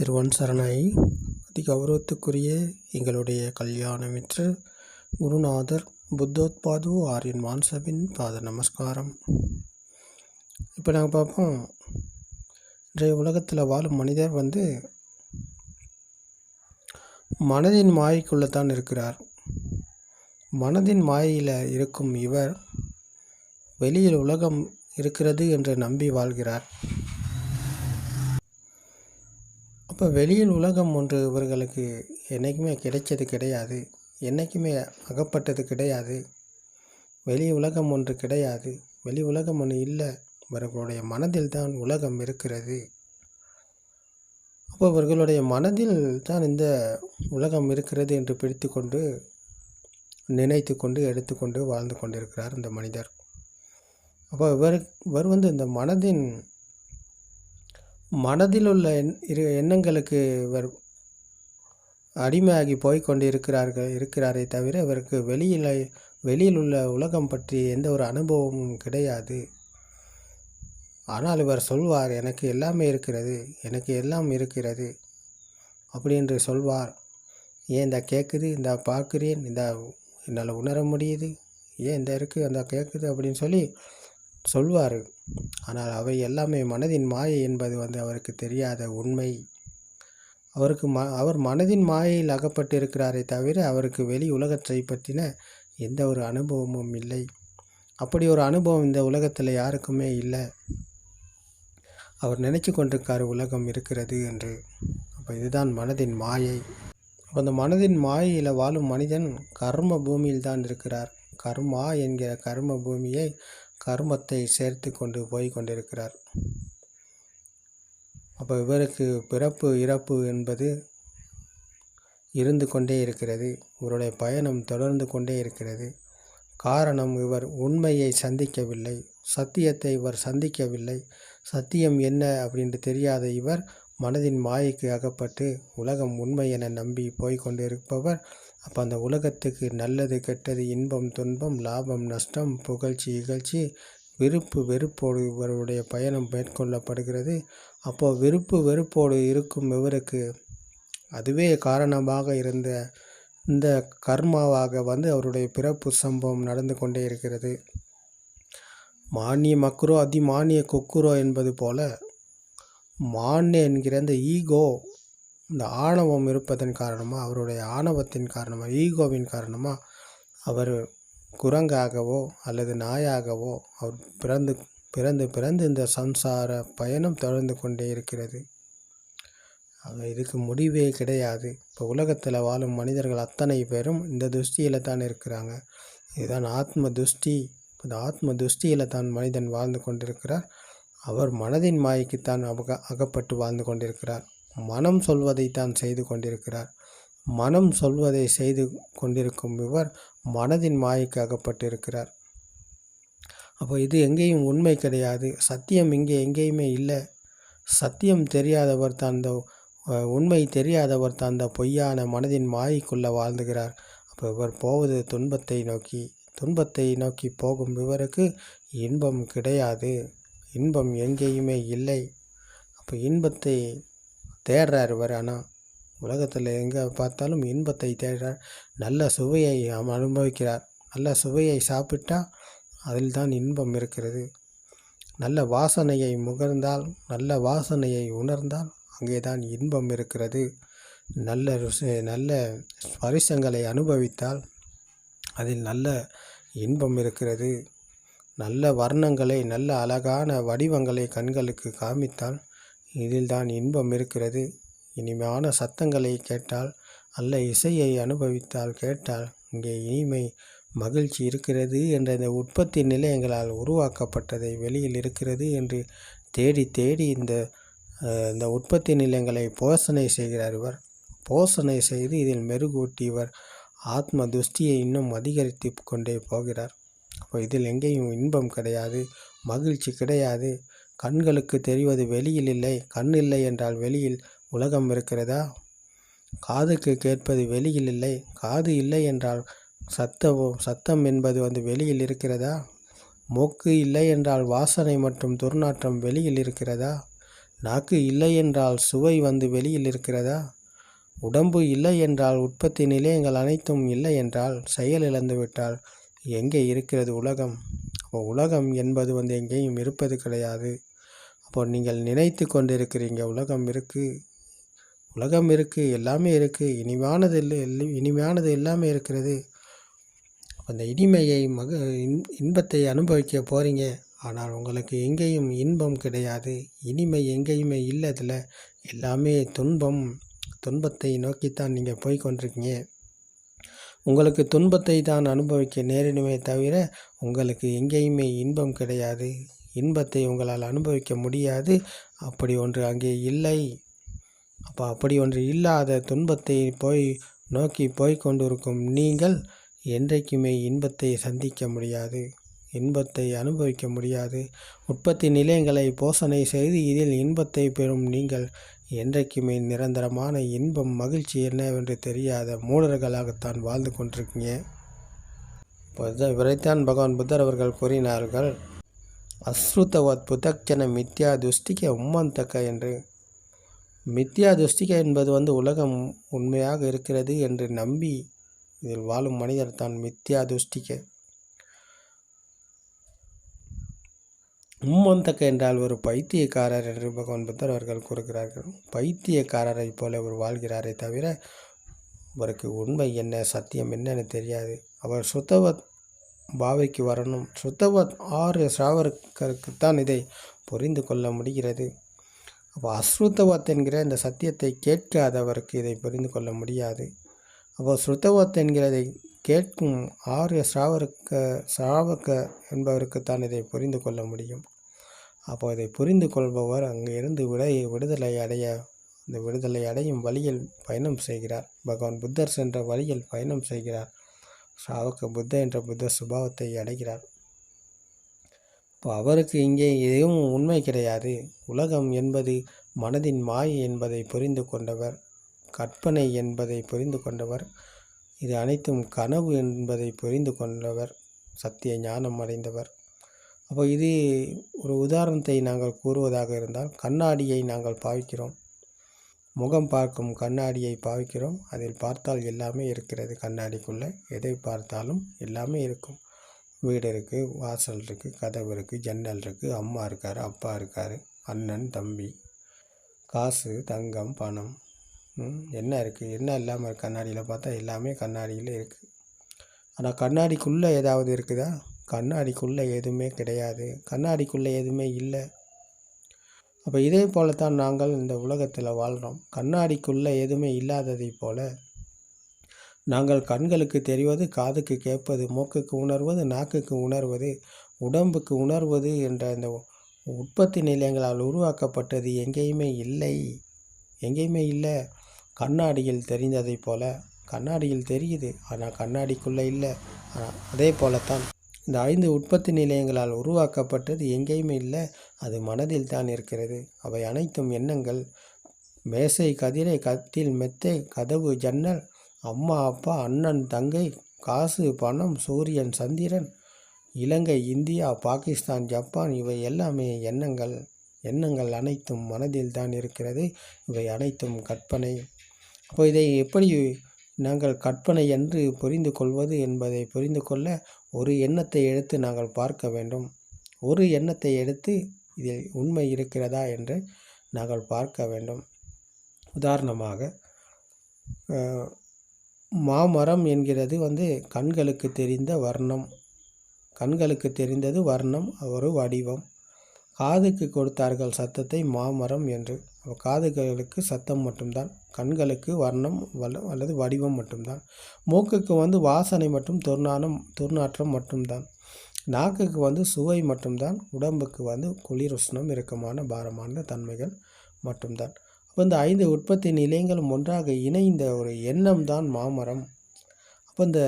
திருவன் சரணை அதி கௌரவத்துக்குரிய எங்களுடைய கல்யாண மித்ரர் குருநாதர் புத்தோத்பாது ஆரியன் மான்சபின் பாத நமஸ்காரம். இப்போ நாங்கள் பார்ப்போம் இன்றைய உலகத்தில் வாழும் மனிதர் வந்து மனதின் மாயைக்குள்ளே தான் இருக்கிறார். மனதின் மாயையில் இருக்கும் இவர் வெளியில் உலகம் இருக்கிறது என்று நம்பி வாழ்கிறார். அப்போ வெளியில் உலகம் ஒன்று இவர்களுக்கு என்றைக்குமே கிடைச்சது கிடையாது. என்றைக்குமே அகப்பட்டது கிடையாது. வெளி உலகம் ஒன்று கிடையாது. வெளி உலகம் ஒன்று இல்லை. இவர்களுடைய மனதில் தான் உலகம் இருக்கிறது. அப்போ இவர்களுடைய மனதில் தான் இந்த உலகம் இருக்கிறது என்று பிடித்து கொண்டு நினைத்து கொண்டு எடுத்துக்கொண்டு வாழ்ந்து கொண்டிருக்கிறார் இந்த மனிதர். அப்போ இவர் இவர் வந்து இந்த மனதின் மனதில் உள்ள எண் இரு எண்ணங்களுக்கு இவர் அடிமையாகி போய்கொண்டு இருக்கிறார்கள் இருக்கிறாரே தவிர இவருக்கு வெளியில் வெளியில் உள்ள உலகம் பற்றி எந்த ஒரு அனுபவமும் கிடையாது. ஆனால் இவர் சொல்வார் எனக்கு எல்லாமே இருக்கிறது எனக்கு எல்லாம் இருக்கிறது அப்படி என்று சொல்வார். ஏன் இந்த கேட்குது இந்த பார்க்குறேன் இந்த என்னால் உணர முடியுது ஏன் இந்த இருக்குது அந்த கேட்குது அப்படின்னு சொல்லி சொல்வார். ஆனால் அவை எல்லாமே மனதின் மாயை என்பது வந்து அவருக்கு தெரியாத உண்மை. அவருக்கு ம அவர் மனதின் மாயையில் அகப்பட்டிருக்கிறாரே தவிர அவருக்கு வெளி உலகத்தை பற்றின எந்த ஒரு அனுபவமும் இல்லை. அப்படி ஒரு அனுபவம் இந்த உலகத்தில் யாருக்குமே இல்லை. அவர் நினச்சி கொண்டிருக்கார் உலகம் இருக்கிறது என்று. அப்போ இதுதான் மனதின் மாயை. அப்போ அந்த மனதின் மாயையில் வாழும் மனிதன் கர்ம பூமியில் தான் இருக்கிறார். கர்மா என்கிற கர்ம பூமியை கர்மத்தை சேர்த்து கொண்டு போய் கொண்டிருக்கிறார். அப்போ இவருக்கு பிறப்பு இறப்பு என்பது இருந்து கொண்டே இருக்கிறது. இவருடைய பயணம் தொடர்ந்து கொண்டே இருக்கிறது. காரணம் இவர் உண்மையை சந்திக்கவில்லை. சத்தியத்தை இவர் சந்திக்கவில்லை. சத்தியம் என்ன அப்படின்ட்டு தெரியாத இவர் மனதின் மாயைக்கு அகப்பட்டு உலகம் உண்மை என நம்பி போய் கொண்டிருப்பவர் அப்போ அந்த உலகத்துக்கு நல்லது கெட்டது இன்பம் துன்பம் லாபம் நஷ்டம் புகழ்ச்சி இகழ்ச்சி விருப்பு வெறுப்போடு இவருடைய பயணம் மேற்கொள்ளப்படுகிறது. அப்போது விருப்பு வெறுப்போடு இருக்கும் இவருக்கு அதுவே காரணமாக இருந்த இந்த கர்மாவாக வந்து அவருடைய பிறப்பு சம்பவம் நடந்து கொண்டே இருக்கிறது. மானிய மக்குரோ அதிமானிய கொக்குரோ என்பது போல மான் என்கிற அந்த ஈகோ இந்த ஆணவம் இருப்பதன் காரணமாக அவருடைய ஆணவத்தின் காரணமாக ஈகோவின் காரணமாக அவர் குரங்காகவோ அல்லது நாயாகவோ அவர் பிறந்து பிறந்து பிறந்து இந்த சம்சார பயணம் தொடர்ந்து கொண்டே இருக்கிறது. இதுக்கு முடிவே கிடையாது. இப்போ உலகத்தில் வாழும் மனிதர்கள் அத்தனை பேரும் இந்த துஷ்டியில் தான் இருக்கிறாங்க. இதுதான் ஆத்ம துஷ்டி. இந்த ஆத்ம துஷ்டியில் தான் மனிதன் வாழ்ந்து கொண்டிருக்கிறார். அவர் மனதின் மாய்க்குத்தான் அக அகப்பட்டு வாழ்ந்து கொண்டிருக்கிறார். மனம் சொல்வதைத்தான் செய்து கொண்டிருக்கிறார். மனம் சொல்வதை செய்து கொண்டிருக்கும் இவர் மனதின் மாய்க்கு அகப்பட்டிருக்கிறார். அப்போ இது எங்கேயும் உண்மை கிடையாது. சத்தியம் இங்கே எங்கேயுமே இல்லை. சத்தியம் தெரியாதவர் தான் இந்த உண்மை தெரியாதவர் தான் அந்த பொய்யான மனதின் மாய்க்குள்ளே வாழ்ந்துகிறார். அப்போ இவர் போவது துன்பத்தை நோக்கி துன்பத்தை நோக்கி போகும் இவருக்கு இன்பம் கிடையாது. இன்பம் எங்கேயுமே இல்லை. அப்போ இன்பத்தை தேடுறார் இவர். ஆனால் உலகத்தில் எங்கே பார்த்தாலும் இன்பத்தை தேடுறார். நல்ல சுவையை அனுபவிக்கிறார். நல்ல சுவையை சாப்பிட்டா அதில் தான் இன்பம் இருக்கிறது. நல்ல வாசனையை முகர்ந்தால் நல்ல வாசனையை உணர்ந்தால் அங்கே தான் இன்பம் இருக்கிறது. நல்ல ருசி நல்ல ஸ்பரிசங்களை அனுபவித்தால் அதில் நல்ல இன்பம் இருக்கிறது. நல்ல வர்ணங்களை நல்ல அழகான வடிவங்களை கண்களுக்கு காமித்தால் இதில் தான் இன்பம் இருக்கிறது. இனிமையான சத்தங்களை கேட்டால் அல்ல இசையை அனுபவித்தால் கேட்டால் இங்கே இனிமை மகிழ்ச்சி இருக்கிறது என்ற இந்த உற்பத்தி நிலையங்களால் உருவாக்கப்பட்டதை வெளியில் இருக்கிறது என்று தேடி தேடி இந்த இந்த உற்பத்தி நிலையங்களை போஷணை செய்கிறார் இவர். போஷணை செய்து இதில் மெருகூட்டி இவர் ஆத்ம துஷ்டியை இன்னும் அதிகரித்து கொண்டே போகிறார். அப்போ இதில் எங்கேயும் இன்பம் கிடையாது மகிழ்ச்சி கிடையாது. கண்களுக்கு தெரிவது வெளியில் இல்லை. கண் இல்லை என்றால் வெளியில் உலகம் இருக்கிறதா? காதுக்கு கேட்பது வெளியில் இல்லை. காது இல்லை என்றால் சத்தமோ சத்தம் என்பது வந்து வெளியில் இருக்கிறதா? மூக்கு இல்லை என்றால் வாசனை மற்றும் துர்நாற்றம் வெளியில் இருக்கிறதா? நாக்கு இல்லை என்றால் சுவை வந்து வெளியில் இருக்கிறதா? உடம்பு இல்லை என்றால் உற்பத்தி நிலையங்கள் அனைத்தும் இல்லை என்றால் செயல் இழந்துவிட்டால் எங்கே இருக்கிறது உலகம்? அப்போ உலகம் என்பது வந்து எங்கேயும் இருப்பது கிடையாது. அப்போ நீங்கள் நினைத்து கொண்டிருக்கிறீங்க உலகம் இருக்குது உலகம் இருக்குது எல்லாமே இருக்குது இனிமையானது இல்லை இனிமையானது எல்லாமே இருக்கிறது. அந்த இனிமையை மக இன் இன்பத்தை அனுபவிக்க போகிறீங்க ஆனால் உங்களுக்கு எங்கேயும் இன்பம் கிடையாது. இனிமை எங்கேயுமே இல்லை அதில். எல்லாமே துன்பம். துன்பத்தை நோக்கித்தான் நீங்கள் போய் கொண்டிருக்கீங்க. உங்களுக்கு துன்பத்தை தான் அனுபவிக்க நேரிடுமே தவிர உங்களுக்கு எங்கேயுமே இன்பம் கிடையாது. இன்பத்தை உங்களால் அனுபவிக்க முடியாது. அப்படி ஒன்று அங்கே இல்லை. அப்போ அப்படி ஒன்று இல்லாத துன்பத்தை போய் நோக்கி போய் கொண்டிருக்கும் நீங்கள் என்றைக்குமே இன்பத்தை சந்திக்க முடியாது. இன்பத்தை அனுபவிக்க முடியாது. உற்பத்தி நிலையங்களை போஷணை செய்து இதில் இன்பத்தை பெறும் நீங்கள் என்றைக்குமே நிரந்தரமான இன்பம் மகிழ்ச்சி என்னவென்று தெரியாத மூடர்களாகத்தான் வாழ்ந்து கொண்டிருக்கீங்க. இப்போ இவரைத்தான் பகவான் புத்தர் அவர்கள் கூறினார்கள் அஸ்ருதவத் புதக்ஜன மித்யா துஷ்டிக உம்மந்தக்க என்று. மித்யா துஷ்டிக என்பது வந்து உலகம் உண்மையாக இருக்கிறது என்று நம்பி இதில் வாழும் மனிதர் தான் மித்யா துஷ்டிக உம்மந்தக்க என்றால் ஒரு பைத்தியக்காரர் என்று பகவான் புத்தர் அவர்கள் கூறுகிறார்கள். பைத்தியக்காரரை போல அவர் வாழ்கிறாரே தவிர அவருக்கு உண்மை என்ன சத்தியம் என்னன்னு தெரியாது. அவர் சுத்தவத் பாவைக்கு வரணும். சுத்தபத் ஆறு சிராவர்களுக்குத்தான் இதை புரிந்து கொள்ள முடிகிறது. அப்போ அஸ்ருத்தவத் என்கிற இந்த சத்தியத்தை கேட்காதவருக்கு இதை புரிந்து கொள்ள முடியாது. அப்போ ஸ்ருத்தவத் என்கிறதை கேட்கும் ஆரிய சிராவருக்க என்பவருக்கு தான் இதை புரிந்து கொள்ள முடியும். அப்போ இதை புரிந்து கொள்பவர் அங்கே இருந்து விடை விடுதலை அடைய இந்த விடுதலை அடையும் வழியில் பயணம் செய்கிறார். பகவான் புத்தர் சென்ற வழியில் பயணம் செய்கிறார். சாவுக்கு புத்த என்ற புத்த சுபாவத்தை அடைகிறார். இப்போ அவருக்கு இங்கே எதுவும் உண்மை கிடையாது. உலகம் என்பது மனதின் மாயை என்பதை புரிந்து கொண்டவர் கற்பனை என்பதை புரிந்து கொண்டவர் இது அனைத்தும் கனவு என்பதை புரிந்து கொண்டவர் சத்திய ஞானம் அடைந்தவர். அப்போ இது ஒரு உதாரணத்தை நாங்கள் கூறுவதாக இருந்தால் கண்ணாடியை நாங்கள் பாவிக்கிறோம் முகம் பார்க்கும் கண்ணாடியை பாவிக்கிறோம். அதில் பார்த்தால் எல்லாமே இருக்கிறது. கண்ணாடிக்குள்ளே எதை பார்த்தாலும் எல்லாமே இருக்கும். வீடு இருக்குது வாசல் இருக்குது கதவு இருக்குது ஜன்னல் இருக்குது அம்மா இருக்கார் அப்பா இருக்கார் அண்ணன் தம்பி. காசு தங்கம் பணம். என்ன இருக்குது என்ன இல்லாமல் இருக்குது கண்ணாடியில் பார்த்தா எல்லாமே கண்ணாடியில் இருக்குது ஆனால் கண்ணாடிக்குள்ளே ஏதாவது இருக்குதா? கண்ணாடிக்குள்ளே எதுவுமே கிடையாது. கண்ணாடிக்குள்ளே எதுவுமே இல்லை. அப்போ இதே போல தான் நாங்கள் இந்த உலகத்தில் வாழ்கிறோம் கண்ணாடிக்குள்ளே எதுவுமே இல்லாததை போல நாங்கள் கண்களுக்கு தெரிவது காதுக்கு கேட்பது மூக்குக்கு உணர்வது நாக்குக்கு உணர்வது உடம்புக்கு உணர்வது என்ற இந்த உற்பத்தி நிலையங்களால் உருவாக்கப்பட்டது எங்கேயுமே இல்லை. எங்கேயுமே இல்லை. கண்ணாடியில் தெரிந்ததை போல கண்ணாடியில் தெரியுது. ஆனால் கண்ணாடிக்குள்ளே இல்லை. அதே போலத்தான் இந்த ஐந்து உற்பத்தி நிலையங்களால் உருவாக்கப்பட்டது எங்கேயுமே இல்லை அது மனதில் தான் இருக்கிறது. அவை அனைத்தும் எண்ணங்கள். மேசை கதிரை கத்தில் மெத்தை கதவு ஜன்னல் அம்மா அப்பா அண்ணன் தங்கை காசு பணம் சூரியன் சந்திரன் இலங்கை இந்தியா பாகிஸ்தான் ஜப்பான் இவை எல்லாமே எண்ணங்கள். எண்ணங்கள் அனைத்தும் மனதில் தான் இருக்கிறது. இவை அனைத்தும் கற்பனை. அப்போ இதை எப்படி நாங்கள் கற்பனை என்று புரிந்து கொள்வது என்பதை புரிந்து கொள்ள ஒரு எண்ணத்தை எடுத்து நாங்கள் பார்க்க வேண்டும். ஒரு எண்ணத்தை எடுத்து இதில் உண்மை இருக்கிறதா என்று நாங்கள் பார்க்க வேண்டும். உதாரணமாக மாமரம் என்கிறது வந்து கண்களுக்கு தெரிந்த வர்ணம். கண்களுக்கு தெரிந்தது வர்ணம் ஒரு வடிவம். காதுக்கு கொடுத்தார்கள் சத்தத்தை மாமரம் என்று. காதுகளுக்கு சத்தம் மட்டும்தான் கண்களுக்கு வர்ணம் வல்ல அல்லது வடிவம் மட்டும்தான். மூக்குக்கு வந்து வாசனை மற்றும் துர்நாணம் துர்நாற்றம் மட்டும்தான். நாக்குக்கு வந்து சுவை மட்டும்தான் உடம்புக்கு வந்து குளிர் உஷ்ணம் இறுக்கமான பாரமான தன்மைகள் மட்டும்தான். அப்போ இந்த ஐந்து உற்பத்தி நிலையங்களும் ஒன்றாக இணைந்த ஒரு எண்ணம் தான் மாமரம். அப்போ இந்த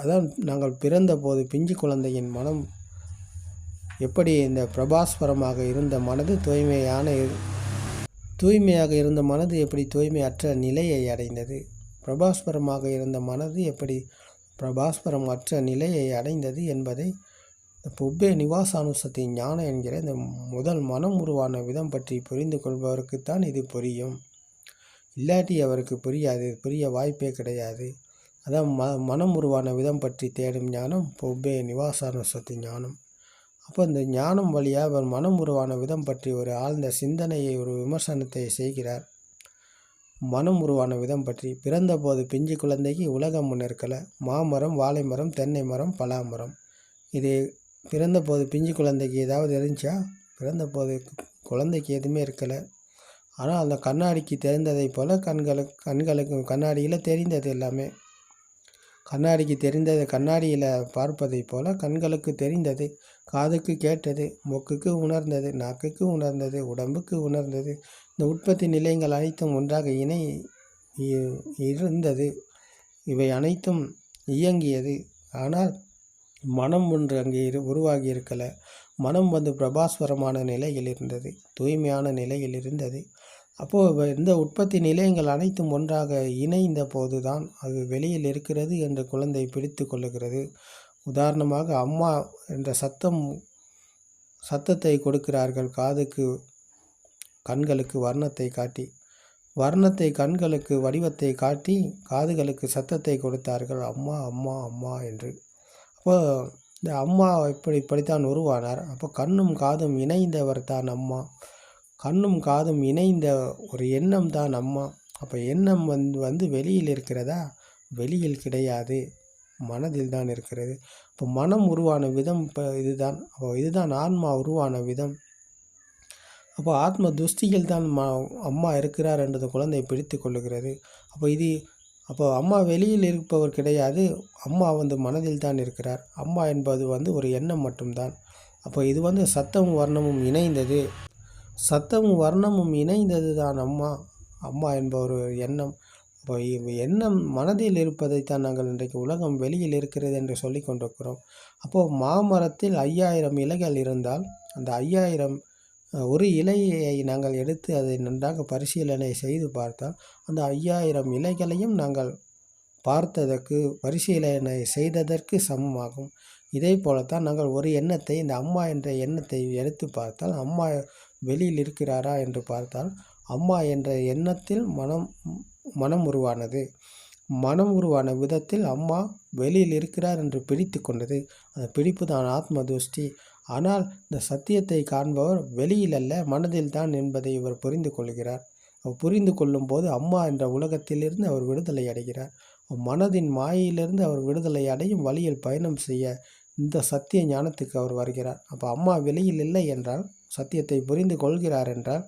அதான் நாங்கள் பிறந்த போது பிஞ்சு குழந்தையின் மனம் எப்படி இந்த பிரபாஸ்வரமாக இருந்த மனது தூய்மையான தூய்மையாக இருந்த மனது எப்படி தூய்மையற்ற நிலையை அடைந்தது? பிரபாஸ்வரமாக இருந்த மனது எப்படி பிரபாஸ்வரம் அற்ற நிலையை அடைந்தது என்பதை புப்பே நிவாசானுசத்தை ஞானம் என்கிற இந்த முதல் மனம் உருவான விதம் பற்றி புரிந்து கொள்பவருக்குத்தான் இது புரியும். இல்லாட்டி அவருக்கு புரியாது. புரிய வாய்ப்பே கிடையாது. அதான் ம மனம் உருவான விதம் பற்றி தேடும் ஞானம் பொப்பே நிவாசானுசத்தி ஞானம். அப்போ இந்த ஞானம் வழியாக அவர் மனம் உருவான விதம் பற்றி ஒரு ஆழ்ந்த சிந்தனையை ஒரு விமர்சனத்தை செய்கிறார். மனம் உருவான விதம் பற்றி பிறந்தபோது பிஞ்சு குழந்தைக்கு உலகம் ஒன்று மாமரம் வாழை மரம் தென்னை மரம் பலாமரம். இது பிறந்தபோது பிஞ்சு குழந்தைக்கு ஏதாவது இருந்துச்சா? பிறந்தபோது குழந்தைக்கு எதுவுமே இருக்கலை. ஆனால் அந்த கண்ணாடிக்கு தெரிந்ததை போல் கண்களுக்கு கண்களுக்கு கண்ணாடியில் தெரிந்தது எல்லாமே. கண்ணாடிக்கு தெரிந்தது கண்ணாடியில் பார்ப்பதை போல் கண்களுக்கு தெரிந்தது. காதுக்கு கேட்டது மூக்குக்கு உணர்ந்தது நாக்குக்கு உணர்ந்தது உடம்புக்கு உணர்ந்தது. இந்த உற்பத்தி நிலையங்கள் அனைத்தும் ஒன்றாக இணை இ- இருந்தது. இவை அனைத்தும் இயங்கியது. ஆனால் மனம் ஒன்று அங்கே இரு உருவாகி இருக்கலை. மனம் வந்து பிரபாஸ்வரமான நிலையில் இருந்தது தூய்மையான நிலையில் இருந்தது. அப்போது இந்த உற்பத்தி நிலையங்கள் அனைத்தும் ஒன்றாக இணைந்த போதுதான் அது வெளியில் இருக்கிறது என்று குழந்தை பிடித்து கொள்ளுகிறது. உதாரணமாக அம்மா என்ற சத்தம் சத்தத்தை கொடுக்கிறார்கள். காதுக்கு கண்களுக்கு வர்ணத்தை காட்டி. வர்ணத்தை கண்களுக்கு வடிவத்தை காட்டி காதுகளுக்கு சத்தத்தை கொடுத்தார்கள். அம்மா அம்மா அம்மா என்று. அப்போ இந்த அம்மா இப்படி இப்படித்தான் உருவானார். அப்போ கண்ணும் காதும் இணைந்தவர் தான் அம்மா. கண்ணும் காதும் இணைந்த ஒரு எண்ணம் தான் அம்மா. அப்போ எண்ணம் வந்து வந்து வெளியில் இருக்கிறதா? வெளியில் கிடையாது. மனதில் தான் இருக்கிறது. இப்போ மனம் உருவான விதம் இப்போ இதுதான். அப்போ இதுதான் ஆன்மா உருவான விதம். அப்போ ஆத்ம துஷ்டியில் தான் மா அம்மா இருக்கிறார் என்றது குழந்தை பிடித்து கொள்ளுகிறது. அப்போ இது அப்போ அம்மா வெளியில் இருப்பவர் கிடையாது. அம்மா வந்து மனதில் தான் இருக்கிறார். அம்மா என்பது வந்து ஒரு எண்ணம் மட்டும்தான். அப்போ இது வந்து சத்தமும் வர்ணமும் இணைந்தது. சத்தமும் வர்ணமும் இணைந்தது தான் அம்மா. அம்மா என்ப ஒரு எண்ணம். இப்போ இவ் எண்ணம் மனதில் இருப்பதைத்தான் நாங்கள் இன்றைக்கு உலகம் வெளியில் இருக்கிறது என்று சொல்லி கொண்டிருக்கிறோம். அப்போது மாமரத்தில் ஐயாயிரம் இலைகள் இருந்தால் அந்த ஐயாயிரம் ஒரு இலையை நாங்கள் எடுத்து அதை நன்றாக பரிசீலனை செய்து பார்த்தால் அந்த ஐயாயிரம் இலைகளையும் நாங்கள் பார்த்ததற்கு பரிசீலனை செய்ததற்கு சமமாகும். இதே போலத்தான் நாங்கள் ஒரு எண்ணத்தை இந்த அம்மா என்ற எண்ணத்தை எடுத்து பார்த்தால் அம்மா வெளியில் இருக்கிறாரா என்று பார்த்தால் அம்மா என்ற எண்ணத்தில் மனம் மனம் உருவானது. மனம் உருவான விதத்தில் அம்மா வெளியில் இருக்கிறார் என்று பிடித்து கொண்டது. அந்த பிடிப்பு தான் ஆத்ம துஷ்டி. ஆனால் இந்த சத்தியத்தை காண்பவர் வெளியில் அல்ல மனதில் தான் என்பதை இவர் புரிந்து கொள்கிறார். அவர் புரிந்து கொள்ளும் போது அம்மா என்ற உலகத்திலிருந்து அவர் விடுதலை அடைகிறார். மனதின் மாயையிலிருந்து அவர் விடுதலை அடையும் வழியில் பயணம் செய்ய இந்த சத்திய ஞானத்துக்கு அவர் வருகிறார். அப்போ அம்மா வெளியில் இல்லை என்றால் சத்தியத்தை புரிந்து கொள்கிறார் என்றால்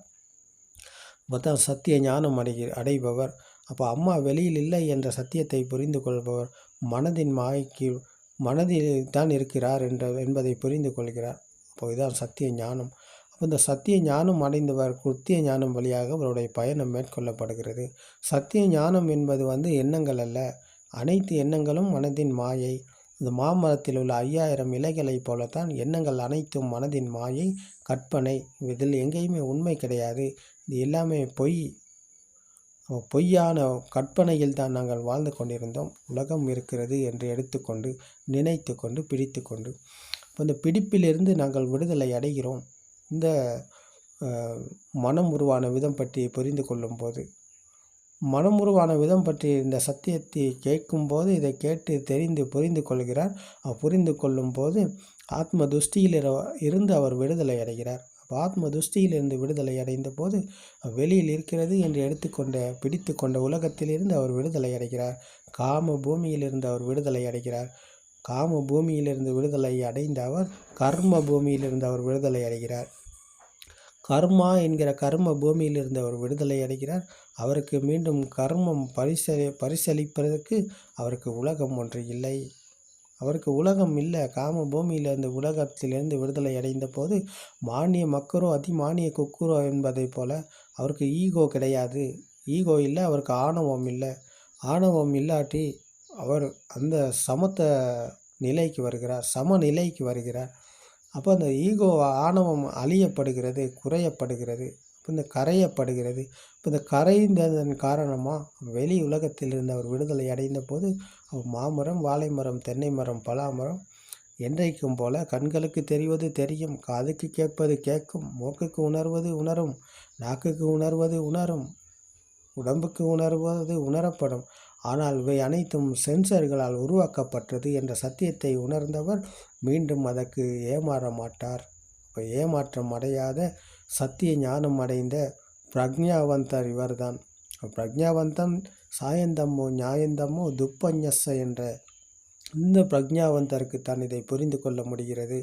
மொத்தம் சத்திய ஞானம் அடைகி அடைபவர். அப்போ அம்மா வெளியில் இல்லை என்ற சத்தியத்தை புரிந்து கொள்பவர் மனதின் மாய்க்கு மனதில் தான் இருக்கிறார் என்ற என்பதை புரிந்து கொள்கிறார் அப்போ இதுதான் சத்திய ஞானம். அப்போ இந்த சத்திய ஞானம் அடைந்தவர் குத்திய ஞானம் வழியாக அவருடைய பயணம் மேற்கொள்ளப்படுகிறது. சத்திய ஞானம் என்பது வந்து எண்ணங்கள் அல்ல. அனைத்து எண்ணங்களும் மனதின் மாயை. இந்த மாமரத்தில் உள்ள ஐயாயிரம் இலைகளைப் போலத்தான் எண்ணங்கள் அனைத்தும் மனதின் மாயை கற்பனை. இதில் எங்கேயுமே உண்மை கிடையாது. இது எல்லாமே பொய். பொய்யான கற்பனையில் தான் நாங்கள் வாழ்ந்து கொண்டிருந்தோம். உலகம் இருக்கிறது என்று எடுத்துக்கொண்டு நினைத்து கொண்டு பிடித்து கொண்டு. இப்போ இந்த பிடிப்பிலிருந்து நாங்கள் விடுதலை அடைகிறோம். இந்த மனம் உருவான விதம் பற்றி புரிந்து கொள்ளும்போது மனம் உருவான விதம் பற்றி இந்த சத்தியத்தை கேட்கும்போது இதை கேட்டு தெரிந்து புரிந்து கொள்கிறார். புரிந்து கொள்ளும்போது ஆத்ம துஷ்டியில் இருந்து அவர் விடுதலை அடைகிறார். ஆத்ம துஷ்டியிலிருந்து விடுதலை அடைந்த போது வெளியில் இருக்கிறது என்று எடுத்துக்கொண்ட பிடித்து கொண்ட உலகத்திலிருந்து அவர் விடுதலை அடைகிறார். காம பூமியிலிருந்து அவர் விடுதலை அடைகிறார். காம பூமியிலிருந்து விடுதலை அடைந்த அவர் கர்ம பூமியிலிருந்து அவர் விடுதலை அடைகிறார். கர்மா என்கிற கர்ம பூமியிலிருந்து அவர் விடுதலை அடைகிறார். அவருக்கு மீண்டும் கர்மம் பரிசலி பரிசளிப்பதற்கு அவருக்கு உலகம் ஒன்று இல்லை. அவருக்கு உலகம் இல்லை. காம இந்த உலகத்திலிருந்து விடுதலை அடைந்த போது மானிய மக்கரோ அதிமானிய குக்குரோ என்பதைப் போல அவருக்கு ஈகோ கிடையாது. ஈகோ இல்லை அவருக்கு ஆணவம் இல்லை. ஆணவம் இல்லாட்டி அவர் அந்த சமத்த நிலைக்கு வருகிறார் சமநிலைக்கு வருகிறார். அப்போ அந்த ஈகோ ஆணவம் அழியப்படுகிறது குறையப்படுகிறது. இப்போ இந்த கரையப்படுகிறது. இப்போ இந்த கரைந்ததன் காரணமாக வெளி உலகத்திலிருந்து அவர் விடுதலை அடைந்த போது அவர் மாமரம் வாழை மரம் தென்னை மரம் பலாமரம் என்றைக்கும் போல கண்களுக்கு தெரிவது தெரியும் காதுக்கு கேட்பது கேட்கும் மூக்குக்கு உணர்வது உணரும் நாக்குக்கு உணர்வது உணரும் உடம்புக்கு உணர்வது உணரப்படும். ஆனால் இவை அனைத்தும் சென்சர்களால் உருவாக்கப்பட்டது என்ற சத்தியத்தை உணர்ந்தவர் மீண்டும் அதற்கு ஏமாற மாட்டார். இப்போ ஏமாற்றம் அடையாத சத்திய ஞானம் அடைந்த பிரக்ஞாவந்தர் இவர்தான். பிரக்ஞாவந்தம் சாயந்தம்மோ ஞாயந்தம்மோ துப்பஞ்சஸ்ஸ என்ற இந்த பிரக்ஞாவந்தருக்கு தான் இதை புரிந்து கொள்ள முடிகிறது.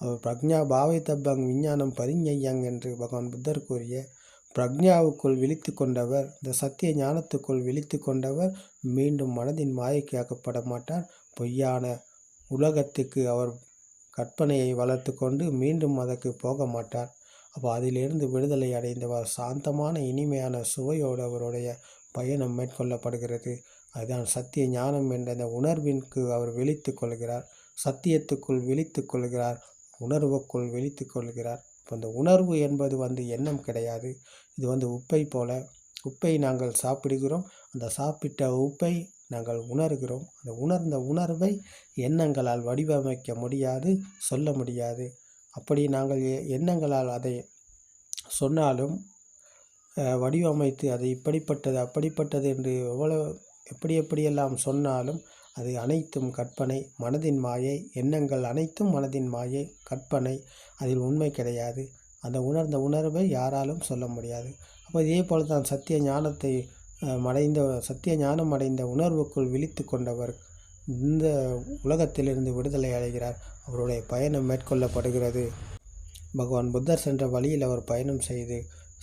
அவர் பிரக்ஞா பாவைத்தப்பங் விஞ்ஞானம் பரிஞையங் என்று பகவான் புத்தர் கூறிய பிரக்ஞாவுக்குள் விழித்து கொண்டவர் இந்த சத்திய ஞானத்துக்குள் விழித்து கொண்டவர் மீண்டும் மனதின் மாயைக்கு ஆக்கப்பட மாட்டார். பொய்யான உலகத்துக்கு அவர் கற்பனையை வளர்த்து கொண்டு மீண்டும் அதற்கு போக மாட்டார். அப்போ அதிலிருந்து விடுதலை அடைந்தவர் சாந்தமான இனிமையான சுவையோடு அவருடைய பயணம் மேற்கொள்ளப்படுகிறது. அதுதான் சத்திய ஞானம் என்ற அந்த உணர்விற்கு அவர் விழித்து கொள்கிறார். சத்தியத்துக்குள் விழித்து கொள்கிறார் உணர்வுக்குள் விழித்து கொள்கிறார். இப்போ அந்த உணர்வு என்பது வந்து எண்ணம் கிடையாது. இது வந்து உப்பை போல. உப்பை நாங்கள் சாப்பிடுகிறோம். அந்த சாப்பிட்ட உப்பை நாங்கள் உணர்கிறோம். அந்த உணர்ந்த உணர்வை எண்ணங்களால் வடிவமைக்க முடியாது சொல்ல முடியாது. அப்படி நாங்கள் எ- எண்ணங்களால் அதை சொன்னாலும் வடிவமைத்து அது இப்படிப்பட்டது அப்படிப்பட்டது என்று எவ்வளவு எப்படி எப்படியெல்லாம் சொன்னாலும் அது அனைத்தும் கற்பனை மனதின் மாயை எண்ணங்கள் அனைத்தும் மனதின் மாயை கற்பனை அதில் உண்மை கிடையாது. அந்த உணர்ந்த உணர்வை யாராலும் சொல்ல முடியாது. அப்போ இதே போல தான் சத்திய ஞானத்தை மடைந்த சத்திய ஞானம் அடைந்த உணர்வுக்குள் விழித்து கொண்டவர் இந்த உலகத்திலிருந்து விடுதலை அடைகிறார். அவருடைய பயணம் மேற்கொள்ளப்படுகிறது. பகவான் புத்தர் சென்ற வழியில் அவர் பயணம் செய்து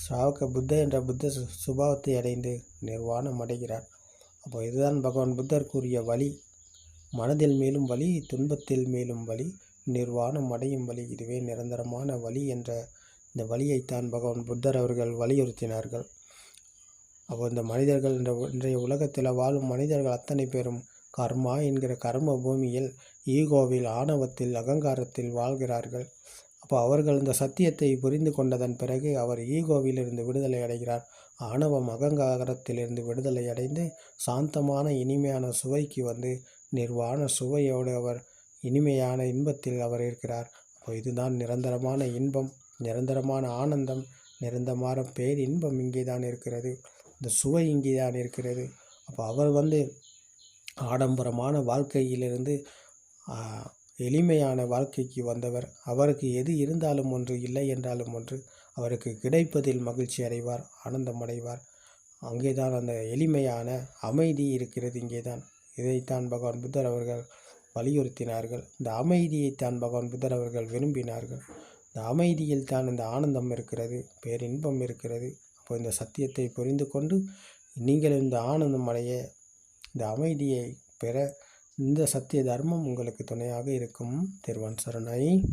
ஸ்ராவக புத்த என்ற புத்த சுபாவத்தை அடைந்து நிர்வாணம் அடைகிறார். அப்போ இதுதான் பகவான் புத்தர் கூறிய வழி. மனதில் மேலும் வழி துன்பத்தில் மேலும் வழி நிர்வாணம் அடையும் வழி. இதுவே நிரந்தரமான வழி என்ற இந்த வழியைத்தான் பகவான் புத்தர் அவர்கள் வலியுறுத்தினார்கள். அப்போ இந்த மனிதர்கள் என்ற இன்றைய உலகத்தில் வாழும் மனிதர்கள் அத்தனை பேரும் கர்மா என்கிற கர்ம பூமியில் ஈகோவில் ஆணவத்தில் அகங்காரத்தில் வாழ்கிறார்கள். அப்போ அவர்கள் இந்த சத்தியத்தை புரிந்து கொண்டதன் பிறகு அவர் ஈகோவிலிருந்து விடுதலை அடைகிறார். ஆணவம் அகங்காரத்திலிருந்து விடுதலை அடைந்து சாந்தமான இனிமையான சுவைக்கு வந்து நிர்வாண சுவையோடு அவர் இனிமையான இன்பத்தில் அவர் இருக்கிறார். அப்போ இதுதான் நிரந்தரமான இன்பம் நிரந்தரமான ஆனந்தம் நிரந்தரமான பேரின்பம் இங்கே தான் இருக்கிறது. இந்த சுவை இங்கே தான் இருக்கிறது. அப்போ அவர் வந்து ஆடம்பரமான வாழ்க்கையிலிருந்து எளிமையான வாழ்க்கைக்கு வந்தவர். அவருக்கு எது இருந்தாலும் ஒன்று இல்லை என்றாலும் ஒன்று. அவருக்கு கிடைப்பதில் மகிழ்ச்சி அடைவார் ஆனந்தம் அடைவார். அங்கேதான் அந்த எளிமையான அமைதி இருக்கிறது இங்கேதான். இதைத்தான் பகவான் புத்தர் அவர்கள் வலியுறுத்தினார்கள். இந்த அமைதியைத்தான் பகவான் புத்தர் அவர்கள் விரும்பினார்கள். இந்த அமைதியில் தான் இந்த ஆனந்தம் இருக்கிறது பேரின்பம் இருக்கிறது. அப்போ இந்த சத்தியத்தை புரிந்து கொண்டு நீங்கள் இந்த ஆனந்தம் அடைய இந்த அமைதியை பெற இந்த சத்திய தர்மம் உங்களுக்கு துணையாக இருக்கும். திருவான் சரணை.